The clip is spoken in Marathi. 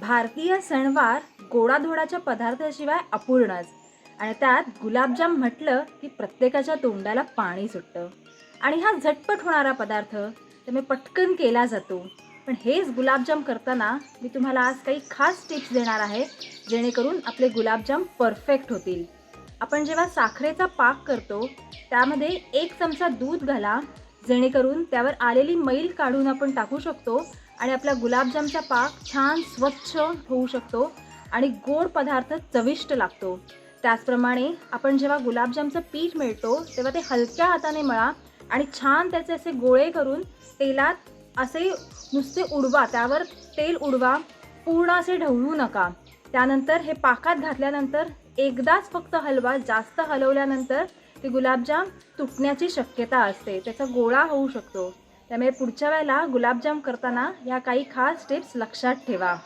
भारतीय सणवार गोडाधोडाच्या पदार्थाशिवाय अपूर्णच आणि त्यात गुलाबजाम म्हटलं की प्रत्येकाच्या तोंडाला पाणी सुटतं. आणि हा झटपट होणारा पदार्थ त्यामुळे पटकन केला जातो. पण हेच गुलाबजाम करताना मी तुम्हाला आज काही खास टिप्स देणार आहे जेणेकरून आपले गुलाबजाम परफेक्ट होतील. आपण जेव्हा साखरेचा पाक करतो त्यामध्ये एक चमचा दूध घाला जेणेकरून त्यावर आलेली मैल काढून आपण टाकू शकतो आणि आपला गुलाबजामचा पाक छान स्वच्छ होऊ शकतो आणि गोड पदार्थ चविष्ट लागतो. त्याचप्रमाणे आपण जेव्हा गुलाबजामचं पीठ मिळतो तेव्हा ते हलक्या हाताने मळा आणि छान त्याचे असे गोळे करून तेलात असे नुसते उडवा त्यावर तेल उडवा पूर्ण असे ढवळू नका. त्यानंतर हे पाकात घातल्यानंतर एकदाच फक्त हलवा जास्त हलवल्यानंतर ते गुलाबजाम तुटण्याची शक्यता असते. त्याचा गोळा होऊ शकतो. त्यामुळे पुढच्या वेळेला गुलाबजाम करताना या काही खास टिप्स लक्षात ठेवा.